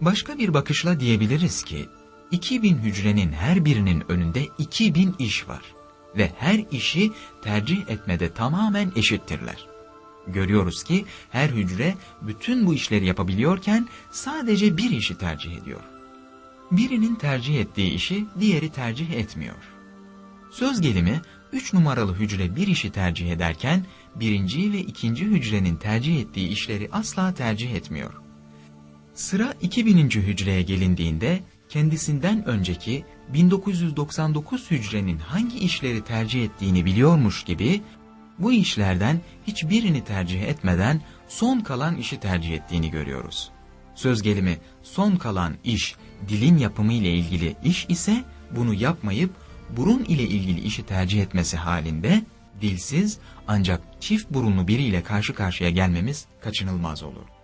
Başka bir bakışla diyebiliriz ki 2000 hücrenin her birinin önünde 2000 iş var ve her işi tercih etmede tamamen eşittirler. Görüyoruz ki her hücre bütün bu işleri yapabiliyorken sadece bir işi tercih ediyor. Birinin tercih ettiği işi diğeri tercih etmiyor. Söz gelimi 3 numaralı hücre bir işi tercih ederken birinci ve ikinci hücrenin tercih ettiği işleri asla tercih etmiyor. Sıra 2000. hücreye gelindiğinde kendisinden önceki 1999 hücrenin hangi işleri tercih ettiğini biliyormuş gibi bu işlerden hiçbirini tercih etmeden son kalan işi tercih ettiğini görüyoruz. Söz gelimi son kalan iş dilin yapımı ile ilgili iş ise bunu yapmayıp burun ile ilgili işi tercih etmesi halinde dilsiz ancak çift burunlu biriyle karşı karşıya gelmemiz kaçınılmaz olur.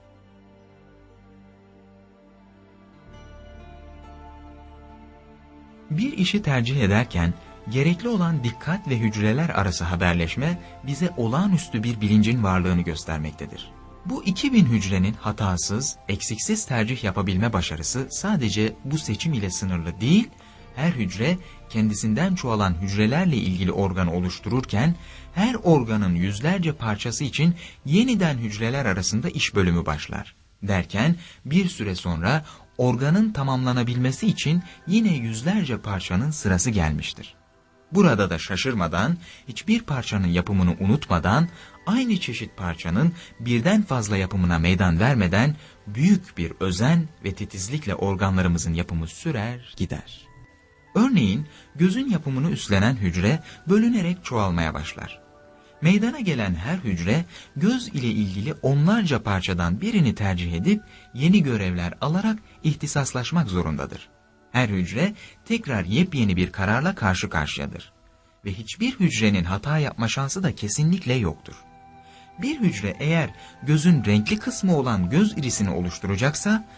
Bir işi tercih ederken gerekli olan dikkat ve hücreler arası haberleşme bize olağanüstü bir bilincin varlığını göstermektedir. Bu 2000 hücrenin hatasız, eksiksiz tercih yapabilme başarısı sadece bu seçim ile sınırlı değil, her hücre kendisinden çoğalan hücrelerle ilgili organ oluştururken, her organın yüzlerce parçası için yeniden hücreler arasında iş bölümü başlar. Derken bir süre sonra organın tamamlanabilmesi için yine yüzlerce parçanın sırası gelmiştir. Burada da şaşırmadan, hiçbir parçanın yapımını unutmadan, aynı çeşit parçanın birden fazla yapımına meydan vermeden büyük bir özen ve titizlikle organlarımızın yapımı sürer gider. Örneğin gözün yapımını üstlenen hücre bölünerek çoğalmaya başlar. Meydana gelen her hücre göz ile ilgili onlarca parçadan birini tercih edip yeni görevler alarak ihtisaslaşmak zorundadır. Her hücre tekrar yepyeni bir kararla karşı karşıyadır. Ve hiçbir hücrenin hata yapma şansı da kesinlikle yoktur. Bir hücre eğer gözün renkli kısmı olan göz irisini oluşturacaksa,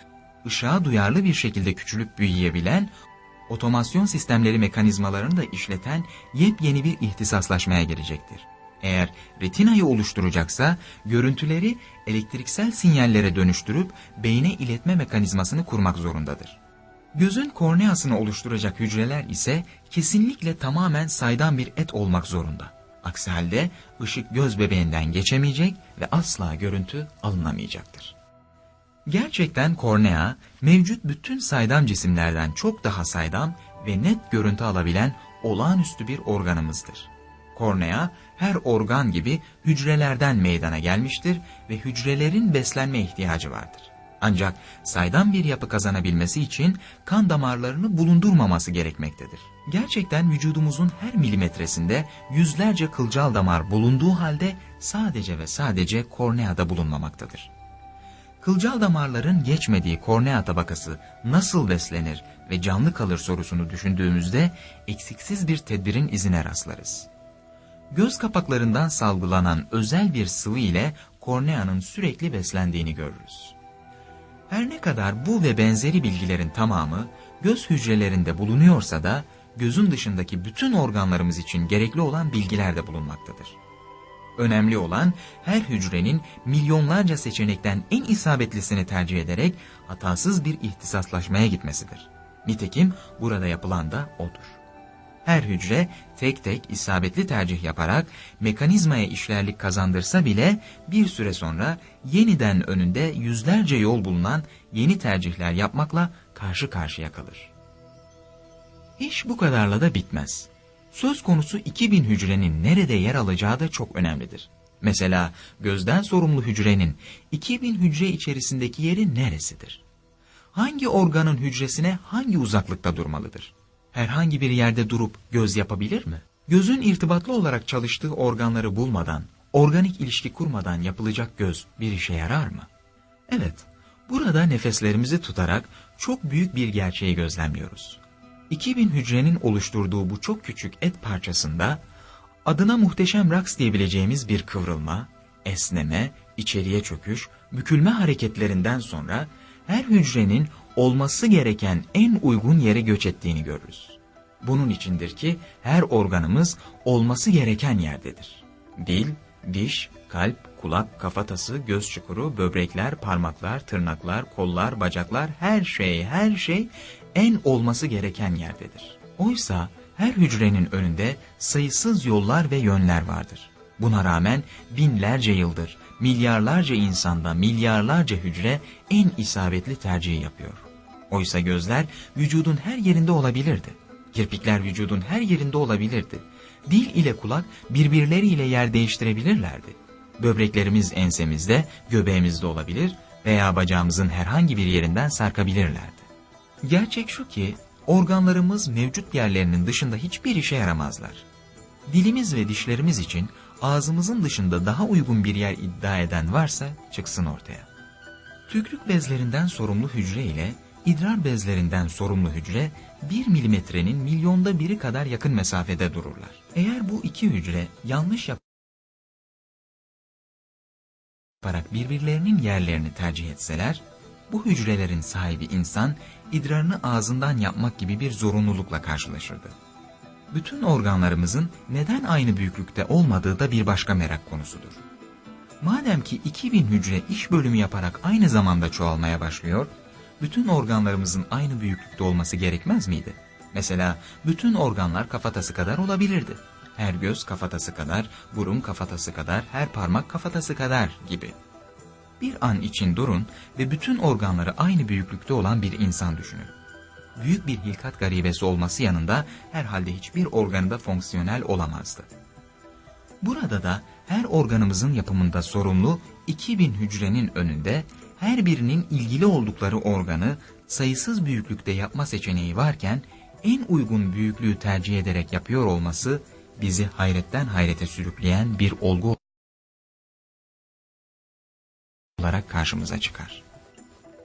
ışığa duyarlı bir şekilde küçülüp büyüyebilen, otomasyon sistemleri mekanizmalarını da işleten yepyeni bir ihtisaslaşmaya girecektir. Eğer retinayı oluşturacaksa, görüntüleri elektriksel sinyallere dönüştürüp beyne iletme mekanizmasını kurmak zorundadır. Gözün korneasını oluşturacak hücreler ise kesinlikle tamamen saydam bir et olmak zorunda. Aksi halde ışık göz bebeğinden geçemeyecek ve asla görüntü alınamayacaktır. Gerçekten kornea mevcut bütün saydam cisimlerden çok daha saydam ve net görüntü alabilen olağanüstü bir organımızdır. Kornea her organ gibi hücrelerden meydana gelmiştir ve hücrelerin beslenme ihtiyacı vardır. Ancak saydam bir yapı kazanabilmesi için kan damarlarını bulundurmaması gerekmektedir. Gerçekten vücudumuzun her milimetresinde yüzlerce kılcal damar bulunduğu halde sadece ve sadece korneada bulunmamaktadır. Kılcal damarların geçmediği kornea tabakası nasıl beslenir ve canlı kalır sorusunu düşündüğümüzde eksiksiz bir tedbirin izine rastlarız. Göz kapaklarından salgılanan özel bir sıvı ile korneanın sürekli beslendiğini görürüz. Her ne kadar bu ve benzeri bilgilerin tamamı göz hücrelerinde bulunuyorsa da gözün dışındaki bütün organlarımız için gerekli olan bilgiler de bulunmaktadır. Önemli olan her hücrenin milyonlarca seçenekten en isabetlisini tercih ederek hatasız bir ihtisaslaşmaya gitmesidir. Nitekim burada yapılan da odur. Her hücre tek tek isabetli tercih yaparak mekanizmaya işlerlik kazandırsa bile bir süre sonra yeniden önünde yüzlerce yol bulunan yeni tercihler yapmakla karşı karşıya kalır. İş bu kadarla da bitmez. Söz konusu 2000 hücrenin nerede yer alacağı da çok önemlidir. Mesela gözden sorumlu hücrenin 2000 hücre içerisindeki yeri neresidir? Hangi organın hücresine hangi uzaklıkta durmalıdır? Herhangi bir yerde durup göz yapabilir mi? Gözün irtibatlı olarak çalıştığı organları bulmadan, organik ilişki kurmadan yapılacak göz bir işe yarar mı? Evet, burada nefeslerimizi tutarak çok büyük bir gerçeği gözlemliyoruz. 2000 hücrenin oluşturduğu bu çok küçük et parçasında adına muhteşem raks diyebileceğimiz bir kıvrılma, esneme, içeriye çöküş, bükülme hareketlerinden sonra her hücrenin olması gereken en uygun yere göç ettiğini görürüz. Bunun içindir ki her organımız olması gereken yerdedir. Dil, Diş, kalp, kulak, kafatası, göz çukuru, böbrekler, parmaklar, tırnaklar, kollar, bacaklar, her şey, her şey en olması gereken yerdedir. Oysa her hücrenin önünde sayısız yollar ve yönler vardır. Buna rağmen binlerce yıldır milyarlarca insanda milyarlarca hücre en isabetli tercihi yapıyor. Oysa gözler vücudun her yerinde olabilirdi. Kirpikler vücudun her yerinde olabilirdi. Dil ile kulak birbirleriyle yer değiştirebilirlerdi. Böbreklerimiz ensemizde, göbeğimizde olabilir veya bacağımızın herhangi bir yerinden sarkabilirlerdi. Gerçek şu ki organlarımız mevcut yerlerinin dışında hiçbir işe yaramazlar. Dilimiz ve dişlerimiz için ağzımızın dışında daha uygun bir yer iddia eden varsa çıksın ortaya. Tükrük bezlerinden sorumlu hücre ile idrar bezlerinden sorumlu hücre 1 milimetrenin milyonda biri kadar yakın mesafede dururlar. Eğer bu iki hücre yanlış yaparak birbirlerinin yerlerini tercih etseler, bu hücrelerin sahibi insan idrarını ağzından yapmak gibi bir zorunlulukla karşılaşırdı. Bütün organlarımızın neden aynı büyüklükte olmadığı da bir başka merak konusudur. Madem ki 2000 hücre iş bölümü yaparak aynı zamanda çoğalmaya başlıyor, bütün organlarımızın aynı büyüklükte olması gerekmez miydi? Mesela bütün organlar kafatası kadar olabilirdi. Her göz kafatası kadar, burun kafatası kadar, her parmak kafatası kadar gibi. Bir an için durun ve bütün organları aynı büyüklükte olan bir insan düşünün. Büyük bir hilkat garibesi olması yanında herhalde hiçbir organında fonksiyonel olamazdı. Burada da her organımızın yapımında sorumlu 2000 hücrenin önünde her birinin ilgili oldukları organı sayısız büyüklükte yapma seçeneği varken en uygun büyüklüğü tercih ederek yapıyor olması bizi hayretten hayrete sürükleyen bir olgu olarak karşımıza çıkar.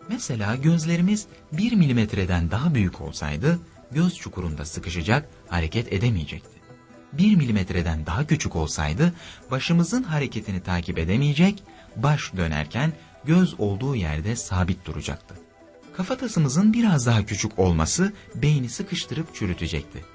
Mesela gözlerimiz 1 milimetreden daha büyük olsaydı göz çukurunda sıkışacak, hareket edemeyecekti. 1 milimetreden daha küçük olsaydı başımızın hareketini takip edemeyecek, baş dönerken göz olduğu yerde sabit duracaktı. Kafatasımızın biraz daha küçük olması beyni sıkıştırıp çürütecekti.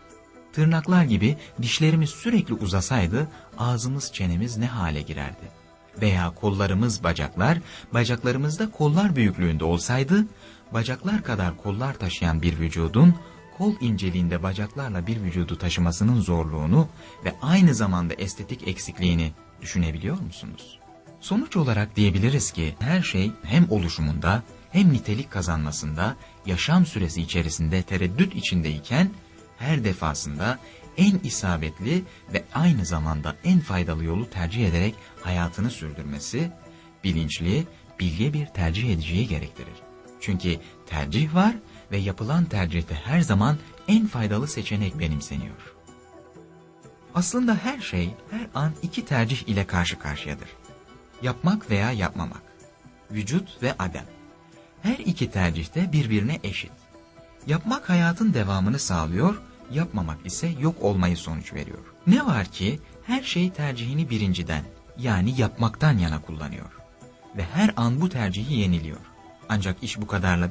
Tırnaklar gibi dişlerimiz sürekli uzasaydı ağzımız çenemiz ne hale girerdi? Veya kollarımız bacaklar, bacaklarımızda kollar büyüklüğünde olsaydı, bacaklar kadar kollar taşıyan bir vücudun kol inceliğinde bacaklarla bir vücudu taşımasının zorluğunu ve aynı zamanda estetik eksikliğini düşünebiliyor musunuz? Sonuç olarak diyebiliriz ki her şey hem oluşumunda hem nitelik kazanmasında yaşam süresi içerisinde tereddüt içindeyken her defasında en isabetli ve aynı zamanda en faydalı yolu tercih ederek hayatını sürdürmesi, bilinçli, bilge bir tercih edeceği gerektirir. Çünkü tercih var ve yapılan tercihte her zaman en faydalı seçenek benimseniyor. Aslında her şey her an iki tercih ile karşı karşıyadır. Yapmak veya yapmamak. Vücut ve adem. Her iki tercihte birbirine eşit. Yapmak hayatın devamını sağlıyor, yapmamak ise yok olmayı sonuç veriyor. Ne var ki her şey tercihini birinciden yani yapmaktan yana kullanıyor. Ve her an bu tercihi yeniliyor. Ancak iş bu kadarla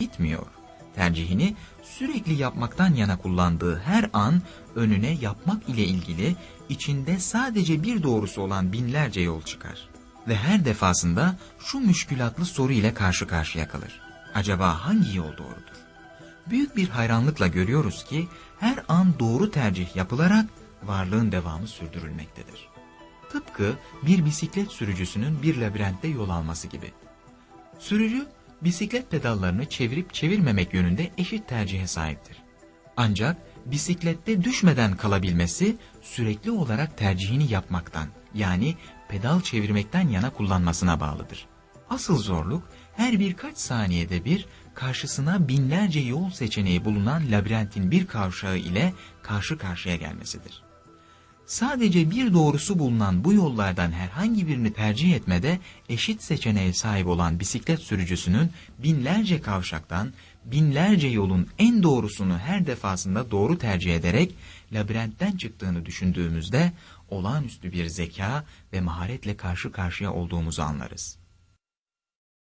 bitmiyor. Tercihini sürekli yapmaktan yana kullandığı her an önüne yapmak ile ilgili içinde sadece bir doğrusu olan binlerce yol çıkar. Ve her defasında şu müşkülatlı soru ile karşı karşıya kalır. Acaba hangi yol doğrudur? Büyük bir hayranlıkla görüyoruz ki her an doğru tercih yapılarak varlığın devamı sürdürülmektedir. Tıpkı bir bisiklet sürücüsünün bir labirentte yol alması gibi. Sürücü bisiklet pedallarını çevirip çevirmemek yönünde eşit tercihe sahiptir. Ancak bisiklette düşmeden kalabilmesi sürekli olarak tercihini yapmaktan yani pedal çevirmekten yana kullanmasına bağlıdır. Asıl zorluk her birkaç saniyede bir karşısına binlerce yol seçeneği bulunan labirentin bir kavşağı ile karşı karşıya gelmesidir. Sadece bir doğrusu bulunan bu yollardan herhangi birini tercih etmede eşit seçeneğe sahip olan bisiklet sürücüsünün binlerce kavşaktan, binlerce yolun en doğrusunu her defasında doğru tercih ederek labirentten çıktığını düşündüğümüzde olağanüstü bir zeka ve maharetle karşı karşıya olduğumuzu anlarız.